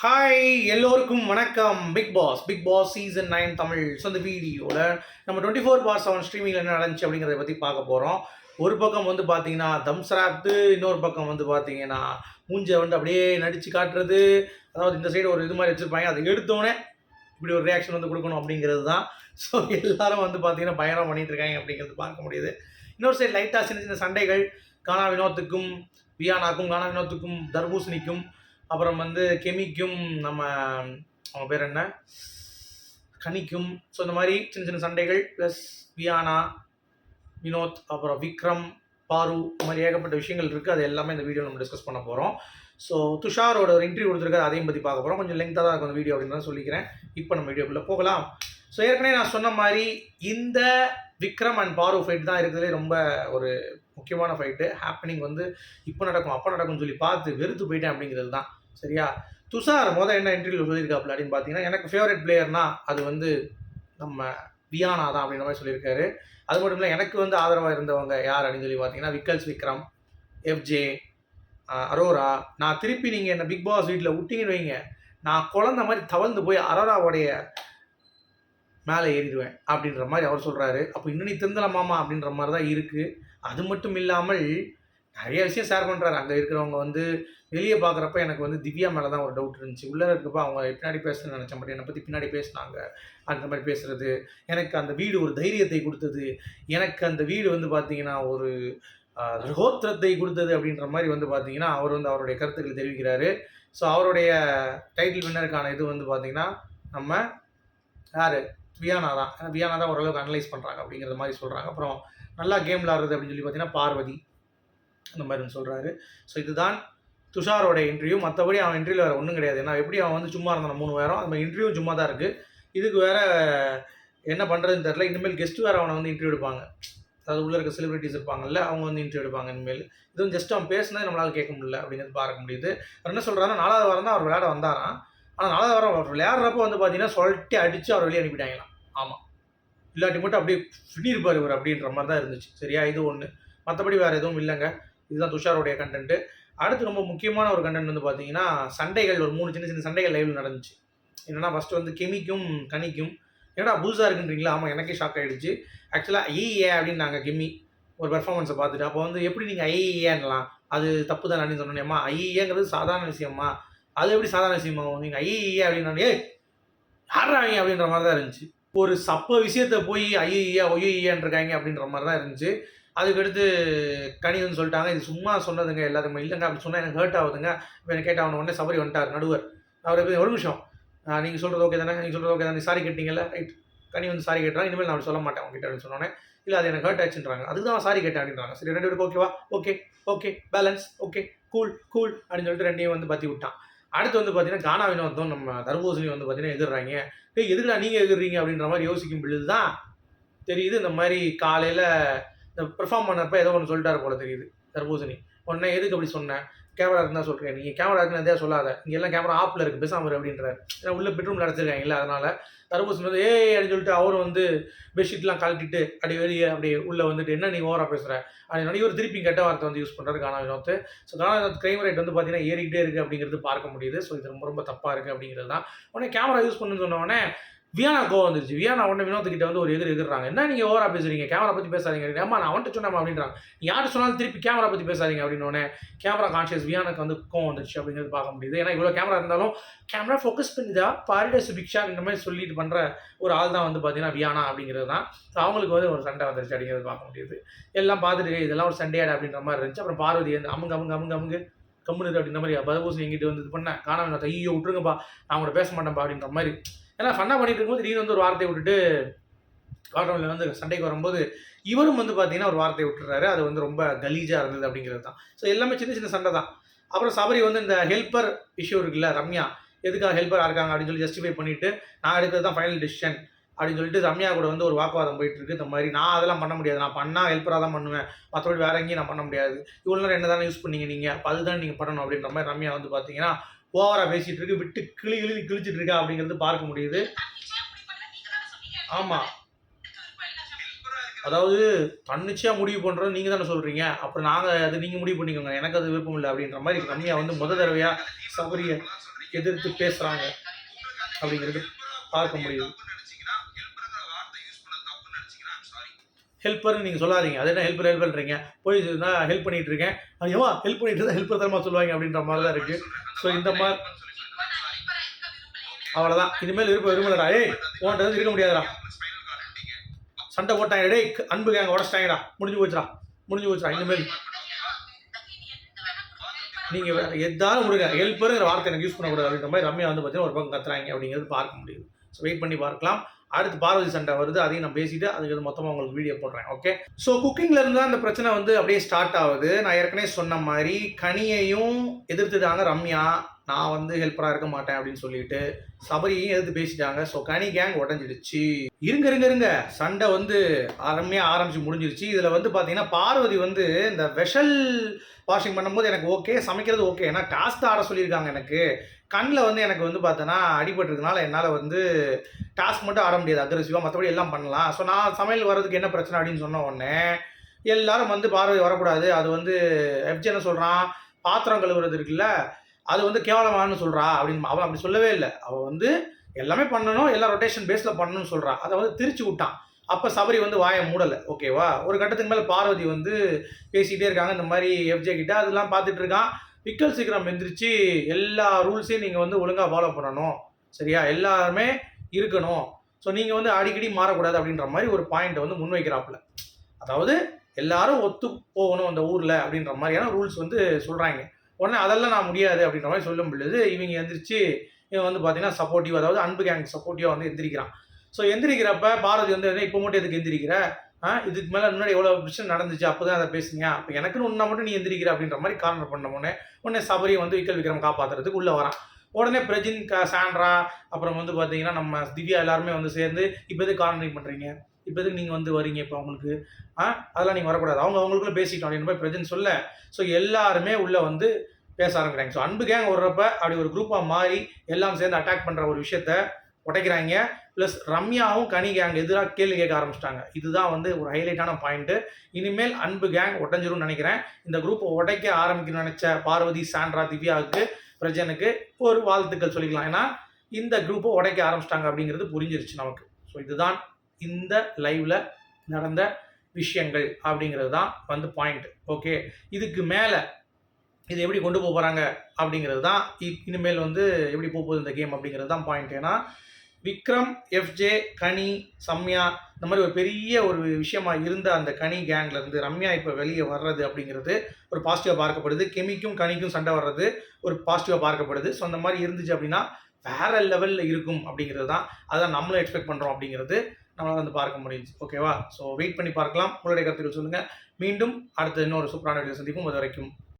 Hi எல்லோருக்கும் வணக்கம். Bigg Boss Bigg Boss season nine Tamil so அந்த வீடியோவில் நம்ம டுவெண்ட்டி ஃபோர் பார் செவன் ஸ்ட்ரீமிங்கில் என்ன நடந்துச்சு அப்படிங்கிறத பற்றி பார்க்க போகிறோம் ஒரு பக்கம் வந்து பார்த்தீங்கன்னா தம்ஸ்ராப்து இன்னொரு பக்கம் வந்து பார்த்தீங்கன்னா மூஞ்சை வந்து அப்படியே நடித்து காட்டுறது. அதாவது இந்த சைடு ஒரு இது மாதிரி வச்சுருப்பாங்க. அதை எடுத்தோடனே இப்படி ஒரு ரியாக்ஷன் வந்து கொடுக்கணும் அப்படிங்கிறது தான் ஸோ எல்லாரும் வந்து பார்த்தீங்கன்னா பயணம் பண்ணிட்டு இருக்காங்க அப்படிங்கிறது பார்க்க முடியுது. இன்னொரு சைடு லைட்டாக சின்ன சின்ன சண்டைகள். கானா வினோத்துக்கும் வியானாக்கும் கானா வினோத்துக்கும் தர்பூசணிக்கும் அப்புறம் வந்து கெமிக்கும் நம்ம அவங்க பேர் என்ன? கனிக்கும். ஸோ இந்த மாதிரி சின்ன சின்ன சண்டைகள் ப்ளஸ் வியானா வினோத் அப்புறம் விக்ரம் பாரு இந்த மாதிரி ஏகப்பட்ட விஷயங்கள் இருக்குது அது எல்லாமே இந்த வீடியோ நம்ம டிஸ்கஸ் பண்ண போகிறோம் ஸோ துஷாரோட ஒரு இன்டர்வியூ கொடுத்துருக்காரு. அதையும் பற்றி பார்க்க போகிறோம் கொஞ்சம் லெங்க்தாக தான் இருக்கும் அந்த வீடியோ அப்படின்னு தான் சொல்லிக்கிறேன். இப்போ நம்ம வீடியோக்குள்ளே போகலாம். ஸோ ஏற்கனவே நான் சொன்ன மாதிரி இந்த விக்ரம் அண்ட் பாரு ஃபைட் தான் இருக்கிறதுலே ரொம்ப ஒரு முக்கியமான ஃபைட்டு ஹாப்பனிங் வந்து இப்போ நடக்கும் அப்போ நடக்கும்னு சொல்லி பார்த்து வெறுத்து போயிட்டேன் அப்படிங்கிறது தான். சரியா? துஷார் மொதல் என்ன இன்டர்வியூ சொல்லியிருக்காப்புல அப்படின்னு பார்த்தீங்கன்னா எனக்கு ஃபேவரட் பிளேயர்னா அது வந்து நம்ம வியானா தான் அப்படின்ற மாதிரி சொல்லியிருக்காரு. அது மட்டும் இல்லை எனக்கு வந்து ஆதரவாக இருந்தவங்க யார் அப்படின்னு சொல்லி பார்த்தீங்கன்னா விக்கல்ஸ் விக்ரம் எஃப்ஜே அரோரா. நான் திருப்பி நீங்கள் என்னை பிக் பாஸ் வீட்டில் விட்டிங்கன்னு வைங்க. நான் குழந்த மாதிரி தவழ்ந்து போய் அரோராவுடைய மேலே ஏறிடுவேன் அப்படின்ற மாதிரி அவர் சொல்கிறாரு அப்போ இன்னும் நீ திருந்தலாமாமா அப்படின்ற மாதிரி தான் இருக்குது அது மட்டும் இல்லாமல் நிறைய விஷயம் ஷேர் பண்ணுறாரு அங்கே இருக்கிறவங்க வந்து வெளியே பார்க்குறப்ப எனக்கு வந்து திவ்யா மேலே தான் ஒரு டவுட் இருந்துச்சு. உள்ளே இருக்கப்போ அவங்க பின்னாடி பேசணும்னு நினச்ச மாதிரி என்னை பற்றி பின்னாடி பேசினாங்க. அந்த மாதிரி பேசுகிறது எனக்கு அந்த வீடு ஒரு தைரியத்தை கொடுத்தது. எனக்கு அந்த வீடு வந்து பார்த்தீங்கன்னா ஒரு ரகோத்திரத்தை கொடுத்தது அப்படின்ற மாதிரி வந்து பார்த்தீங்கன்னா அவர் வந்து அவருடைய கருத்துக்களை தெரிவிக்கிறாரு. ஸோ அவருடைய டைட்டில் வின்னருக்கான இது வந்து பார்த்தீங்கன்னா நம்ம யார்? வியானா தான். வியானா தான் ஓரளவுக்கு அனலைஸ் பண்ணுறாங்க அப்படிங்கிற மாதிரி சொல்கிறாங்க அப்புறம் நல்லா கேம் விளாடுறது அப்படின்னு சொல்லி பார்த்தீங்கன்னா பார்வதி. அந்த மாதிரி சொல்கிறாரு ஸோ இதுதான் துஷாரோட இன்டர்வியூ மற்றபடி அவன் இன்டர்வியூ வேறு ஒன்றும் கிடையாது. ஏன்னா எப்படி அவன் வந்து சும்மா இருந்தான் மூணு வாரம் அந்த இன்டர்வியூ சும்மா தான் இருக்குது இதுக்கு வேறு என்ன பண்ணுறதுன்னு தெரில இனிமேல் கெஸ்ட் வேறு அவனை வந்து இன்டர்வியூ எடுப்பாங்க. அதாவது உள்ள இருக்க செலிபிரிட்டிஸ் இருப்பாங்கல்ல அவங்க வந்து இன்டர்வியூ எடுப்பாங்க இனிமேல். இதுவும் ஜஸ்ட் அவன் பேசினது நம்மளால் கேட்க முடியல அப்படிங்கிறது பார்க்க முடியுது. அவர் என்ன சொல்கிறாருன்னா நாலாவது வாரம் தான் அவர் விளையாட வந்தாராம். ஆனால் நாலாவது வாரம் அவர் விளையாடுறப்ப வந்து பார்த்தீங்கன்னா சொல்லிட்டு அடித்து அவர் வெளியே அனுப்பிட்டாங்களாம். ஆமாம் இல்லாட்டி மட்டும் அப்படியே பின்னிருப்பார் இவர் அப்படின்ற மாதிரி தான் இருந்துச்சு. சரியா? இது ஒன்று மற்றபடி வேறு எதுவும் இல்லைங்க. இதுதான் துஷாரோடைய கண்டென்ட்டு அடுத்து ரொம்ப முக்கியமான ஒரு கண்டென்ட் வந்து பார்த்தீங்கன்னா சண்டைகள் ஒரு மூணு சின்ன சின்ன சண்டைகள் லைவில் நடந்துச்சு. என்னன்னா ஃபஸ்ட்டு வந்து கெமிக்கும் கனிக்கும். என்னடா புதுசாக இருக்குன்றீங்களா? ஆமாம் எனக்கே ஷாக் ஆகிடுச்சு ஆக்சுவலாக ஐஏ அப்படின்னு நாங்கள் கெமி. ஒரு பெர்ஃபார்மன்ஸை பார்த்துட்டு அப்போ வந்து எப்படி நீங்கள் ஐஏன்னலாம் அது தப்பு தான் அப்படின்னு சொன்னோன்னேம்மா ஐஏங்கிறது சாதாரண விஷயம்மா. அது எப்படி சாதாரண விஷயமாகும் நீங்கள் ஐஏ அப்படின்னு ஏய் அப்படின்ற மாதிரி தான் இருந்துச்சு. ஒரு சப்ப விஷயத்தை போய் ஐஏ ஒய்ஏன்றிருக்காங்க அப்படின்ற மாதிரி தான் இருந்துச்சு. அதுக்கடுத்து கனி வந்து சொல்லிட்டாங்க இது சும்மா சொன்னதுங்க எல்லாத்துக்குமே. இல்லைங்க அப்படி சொன்னால் எனக்கு ஹர்ட் ஆகுதுங்க. இப்போ எனக்கு கேட்ட அவனை உடனே சபரி வந்துட்டார் நடுவர். அவர் எப்படி ஒரு நிமிஷம். நீங்கள் சொல்கிறது ஓகே தானே? நீங்கள் சொல்கிறது ஓகே தானே? சாரி கேட்டீங்கல்ல? ரைட் கனி வந்து சாரி கேட்டாங்க இனிமேல் நான் அவன் சொல்ல மாட்டேன் அவங்க கிட்ட அப்படின்னு சொன்னோன்னே இல்லை அது எனக்கு ஹர்ட் ஆச்சுன்றாங்க அதுக்கு தான் சாரி கேட்டேன் அப்படின்றாங்க. சரி ரெண்டு பேருக்கு ஓகேவா okay okay balance okay cool cool அப்படின்னு சொல்லிட்டு ரெண்டையும் வந்து பற்றி விட்டான். அடுத்து வந்து பார்த்தீங்கன்னா கானா வினோதம் நம்ம தர்பூசணி வந்து பார்த்தீங்கன்னா எதிர்றாங்க. ஏய் எதுக்குடா நீங்கள் எதிர்றீங்க அப்படின்ற மாதிரி யோசிக்கும் பொழுது தான் தெரியுது இந்த மாதிரி காலையில் இந்த பெர்ஃபார்ம் பண்ணப்ப ஏதோ ஒன்று சொல்லிட்டாரு போல தெரியுது தர்பூசணி உடனே எதுக்கு அப்படி சொன்னேன் கேமரா இருந்தால் சொல்கிறேன் நீங்கள் கேமரா இருக்குன்னு எதையா சொல்லாத. இங்கே எல்லாம் கேமரா ஆப்பில் இருக்குது பேசாம அப்படின்றார். ஏன்னா உள்ள பெட்ரூமில் அடைச்சிருக்காங்கல்ல அதனால. தர்பூசணி வந்து ஏய் அப்படின்னு சொல்லிட்டு அவரும் வந்து பெட்ஷீட்லாம் கழட்டிட்டு அப்படி வெளியே அப்படி உள்ளே வந்துட்டு என்ன நீ ஓவராக பேசுகிற அப்படின்னு இவர் திருப்பி கெட்ட வார்த்தை வந்து யூஸ் பண்ணுறாரு Gana Vinoth so Gana Vinoth crime rate வந்து பார்த்தீங்கன்னா ஏறிக்கிட்டே இருக்குது அப்படிங்கிறது பார்க்க முடியுது. ஸோ இது ரொம்ப ரொம்ப தப்பாக இருக்குது அப்படிங்கிறது தான். உடனே கேமரா யூஸ் பண்ணுன்னு சொன்னோடனே வியானா கோவம் வந்துருச்சு. வியானா உடனே வினோத்துக்கிட்ட வந்து ஒரு எதிர் எதிர்றாங்க. என்ன நீங்கள் ஓவரா பேசுறீங்க? கேமரா பற்றி பேசாதீங்க. அம்மா நான் அவன்கிட்ட சொன்னேன் அப்படின்றாங்க. யார் சொன்னாலும் திருப்பி கேமரா பற்றி பேசாதீங்க அப்படின்னோடனே கேமரா கான்ஷியஸ் வியானுக்கு வந்து கோவம் வந்துருச்சு அப்படிங்கிறது பார்க்க முடியுது. ஏன்னா இவ்வளோ கேமரா இருந்தாலும் கேமரா ஃபோக்கஸ் பண்ணிதா பாரிட பிக்ஷா இந்த மாதிரி சொல்லிட்டு பண்ணுற ஒரு ஆள் தான் வந்து பார்த்தீங்கன்னா வியானா அப்படிங்கிறது தான். ஸோ அவங்களுக்கு வந்து ஒரு சண்டை வந்துருச்சு அப்படிங்கிறது பார்க்க முடியுது. எல்லாம் பார்த்துட்டு இதெல்லாம் ஒரு சண்டையாடு அப்படின்ற மாதிரி இருந்துச்சு. அப்புறம் பார்வதி வந்து அமுங்க அமுங்க அமுங்க அமுங்க கம்முனு அப்படின்ற மாதிரி பதபூசணி எங்கிட்ட வந்து இது பண்ண காணாமல் ஐயோ விட்டுருங்கப்பா நான் கூட பேச மாட்டேன்ப்பா அப்படின்ற மாதிரி ஏன்னா ஃபன்னாக பண்ணிட்டு இருக்கும்போது திடீர்னு வந்து ஒரு வார்த்தையை விட்டுட்டு காட்டோனில் வந்து சண்டைக்கு வரும்போது இவரும் வந்து பார்த்தீங்கன்னா ஒரு வார்த்தையை விட்டுறாரு அது வந்து ரொம்ப கலீஜாக இருந்தது அப்படிங்கிறது தான். ஸோ எல்லாமே சின்ன சின்ன சண்டை தான். அப்புறம் சபரி வந்து இந்த ஹெல்ப்பர் இஷ்யூ இருக்குல்ல ரம்யா. எதுக்காக ஹெல்ப்பராக இருக்காங்க அப்படின்னு சொல்லி ஜஸ்டிஃபை பண்ணிட்டு நான் எடுக்கிறது தான் ஃபைனல் டிசிஷன் அப்படின்னு சொல்லிட்டு ரம்யா கூட வந்து ஒரு வாக்குவாதம் போயிட்டு இருக்கு இந்த மாதிரி நான் அதெல்லாம் பண்ண முடியாது. நான் பண்ணால் ஹெல்ப்பராக தான் பண்ணுவேன். மற்றபடி வேற எங்கேயும் நான் பண்ண முடியாது. இவ்வளோ நேரம் என்ன தானே யூஸ் பண்ணீங்க நீங்கள் அப்போ அதுதான் நீங்கள் பண்ணணும் அப்படின்ற மாதிரி ரம்யா வந்து பார்த்தீங்கன்னா ஓவராக பேசிட்டு இருக்கு விட்டு கிளி கிளி கிழிச்சிட்டு இருக்கா அப்படிங்கிறது பார்க்க முடியுது. ஆமாம் அதாவது தன்னிச்சையாக முடிவு பண்ணுறது நீங்கள் தானே சொல்கிறீங்க அப்புறம் நாங்கள் அது நீங்கள் முடிவு பண்ணிக்கோங்க. எனக்கு அது விருப்பம் இல்லை அப்படின்ற மாதிரி ரம்யா வந்து முத தடவையாக சபரியை எதிர்த்து பேசுகிறாங்க அப்படிங்கிறது பார்க்க முடியுது. ஹெல்ப்பர்னு நீங்கள் சொல்லாதீங்க. அது என்ன ஹெல்ப்பர் ஹெல்ப் பண்ணுறீங்க போய் நான் ஹெல்ப் பண்ணிட்டு இருக்கேன் ஐயோ ஹெல்ப் பண்ணிட்டு இருந்தால் ஹெல்ப்பர் தரமா சொல்லுவாங்க அப்படின்ற மாதிரி தான் இருக்குது ஸோ இந்த மாதிரி அவ்வளோதான் இனிமேல் விருப்பம் விரும்பலடா. ஏய் உன்கிட்ட இருக்க முடியாதுடா. சண்டை போட்டாங்க. டேய் அன்பு கேங்க உடச்சிட்டாங்கடா. முடிஞ்சு போச்சுடா. முடிஞ்சு போச்சுடா. இனிமேல். நீங்கள் வேறு எதாவது விடுங்க ஹெல்ப்பருங்கிற வார்த்தை எனக்கு யூஸ் பண்ணக்கூடாது அப்படின்ற மாதிரி ரம்யா வந்து பார்த்தீங்கன்னா ஒரு பக்கம் கத்துறாங்க அப்படிங்கிறது பார்க்க முடியுது. ஸோ வெயிட் பண்ணி பார்க்கலாம். அடுத்து பார்வதி சண்டை வருது அதையும் நான் பேசிட்டு அதுக்கு மொத்தமாக உங்களுக்கு வீடியோ போடுறேன் ஓகே ஸோ குக்கிங்ல இருந்து தான் அந்த பிரச்சனை வந்து அப்படியே ஸ்டார்ட் ஆகுது. நான் ஏற்கனவே சொன்ன மாதிரி கனியையும் எதிர்த்துட்டாங்க ரம்யா. நான் வந்து ஹெல்ப்பராக இருக்க மாட்டேன் அப்படின்னு சொல்லிட்டு சபரியையும் எதிர்த்து பேசிட்டாங்க. ஸோ கனி கேங் உடஞ்சிடுச்சு. இருங்க இருங்க இருங்க. சண்டை வந்து அருமையாக ஆரம்பிச்சு முடிஞ்சிருச்சு. இதில் வந்து பார்த்தீங்கன்னா பார்வதி வந்து இந்த வெஷல் வாஷிங் பண்ணும்போது எனக்கு ஓகே சமைக்கிறது ஓகே ஏன்னா டாஸ்க் ஆட சொல்லியிருக்காங்க எனக்கு. கண்ணில் வந்து எனக்கு வந்து பார்த்தோன்னா அடிபட்டுருக்கனால என்னால் வந்து டாஸ்க் மட்டும் ஆட முடியாது. அக்ரெசிவாக மற்றபடி எல்லாம் பண்ணலாம். ஸோ நான் சமையல் வர்றதுக்கு என்ன பிரச்சனை அப்படின்னு சொன்ன உடனே எல்லாரும் வந்து பார்வை வரக்கூடாது. அது வந்து எஃப்ஜி என்ன சொல்கிறான் பாத்திரம் கழுவுறது இருக்குல்ல அது வந்து கேவலமானு சொல்கிறா அப்படின்னு அவன் அப்படி சொல்லவே இல்லை. அவள் வந்து எல்லாமே பண்ணணும் எல்லாம் ரொட்டேஷன் பேஸில் பண்ணணும்னு சொல்கிறா அதை வந்து திரிச்சு விட்டான். அப்போ சபரி வந்து வாயை மூடலை. ஓகேவா ஒரு கட்டத்துக்கு மேலே பார்வதி வந்து பேசிக்கிட்டே இருக்காங்க. இந்த மாதிரி எஃப்ஜே கிட்ட அதெல்லாம் பார்த்துட்டு இருக்கான். விக்கல் சீக்கிரம் எந்திரிச்சு எல்லா ரூல்ஸையும் நீங்கள் வந்து ஒழுங்காக ஃபாலோ பண்ணணும். சரியா? எல்லாருமே இருக்கணும். ஸோ நீங்கள் வந்து அடிக்கடி மாறக்கூடாது அப்படின்ற மாதிரி ஒரு பாயிண்ட்டை வந்து முன்வைக்கிறாப்புல. அதாவது எல்லாரும் ஒத்து போகணும் அந்த ஊரில் அப்படின்ற மாதிரியான ரூல்ஸ் வந்து சொல்கிறாங்க உடனே அதெல்லாம் நான் முடியாது அப்படின்ற மாதிரி சொல்லும் பொழுது இவங்க எந்திரிச்சு இவன் வந்து பார்த்தீங்கன்னா சப்போர்ட்டிவ் அதாவது அன்பு கேங் சப்போர்ட்டிவாக வந்து எந்திரிக்கிறான். ஸோ எந்திரிக்கிறப்ப பாரதி வந்து இப்போ மட்டும் எதுக்கு எந்திரிக்கிற? ஆ இதுக்கு மேலே முன்னாடி எவ்வளோ விஷயம் நடந்துச்சு? அப்போ தான் அதை பேசுங்க அப்போ எனக்குன்னு ஒன்றா மட்டும் நீ எந்திரிக்கிற? அப்படின்ற மாதிரி கார்னர் பண்ண உடனே உடனே சபரியை வந்து விக்கல் விக்ரம் காப்பாற்றுறதுக்கு உள்ளே வரான். உடனே பிரஜின் க சாண்ட்ரா அப்புறம் வந்து பார்த்தீங்கன்னா நம்ம திவ்யா எல்லாருமே வந்து சேர்ந்து இப்போ எது கார்னரிங் பண்ணுறீங்க இப்போ எதுக்கு நீங்கள் வந்து வரீங்க இப்போ அவங்களுக்கு. ஆ? அதெல்லாம் நீங்கள் வரக்கூடாது. அவங்க அவங்களுக்குள்ள பேசிட்டோம் அப்படின்னு போய் பிரச்சனை சொல்ல. ஸோ எல்லாருமே உள்ளே வந்து பேச ஆரம்பிக்கிறாங்க. ஸோ அன்பு கேங் வர்றப்ப அப்படி ஒரு குரூப்பாக மாறி எல்லாம் சேர்ந்து அட்டாக் பண்ணுற ஒரு விஷயத்த உடைக்கிறாங்க. ப்ளஸ் ரம்யாவும் கனி கேங் எதிராக கேள்வி கேட்க ஆரம்பிச்சிட்டாங்க. இதுதான் வந்து ஒரு ஹைலைட்டான பாயிண்ட்டு இனிமேல் அன்பு கேங் உடஞ்சிரும்னு நினைக்கிறேன். இந்த குரூப்பை உடைக்க ஆரம்பிக்கணும்னு நினச்ச பார்வதி சாண்ட்ரா திவ்யாவுக்கு பிரஜனுக்கு ஒரு வாழ்த்துக்கள் சொல்லிக்கலாம். ஏன்னா இந்த குரூப்பை உடைக்க ஆரம்பிச்சிட்டாங்க அப்படிங்கிறது புரிஞ்சிருச்சு நமக்கு. ஸோ இதுதான் இந்த லைவில் நடந்த விஷயங்கள் அப்படிங்கிறது தான் வந்து பாயிண்ட் ஓகே இதுக்கு மேலே இது எப்படி கொண்டு போக போகிறாங்க அப்படிங்கிறது தான் இனிமேல் வந்து எப்படி போக போகுது இந்த கேம் அப்படிங்கிறது தான் பாயிண்ட் ஏன்னா விக்ரம் எஃப்ஜே கனி சம்யா இந்த மாதிரி ஒரு பெரிய ஒரு விஷயமா இருந்த அந்த கனி கேங்லேருந்து ரம்யா இப்போ வெளியே வர்றது அப்படிங்கிறது ஒரு பாசிட்டிவாக பார்க்கப்படுது. கெமிக்கும் கனிக்கும் சண்டை வர்றது ஒரு பாசிட்டிவாக பார்க்கப்படுது. ஸோ அந்த மாதிரி இருந்துச்சு அப்படின்னா வேற லெவலில் இருக்கும் அப்படிங்கிறது தான் அதான் நம்மளும் எக்ஸ்பெக்ட் பண்ணுறோம் அப்படிங்கிறது. நம்மளால் வந்து பார்க்க முடியுது ஓகேவா ஸோ வெயிட் பண்ணி பார்க்கலாம். உங்களுடைய கருத்துக்கள் சொல்லுங்கள் மீண்டும் அடுத்த இன்னொரு சூப்பரான வீடியோ சந்திப்போம். அது வரைக்கும்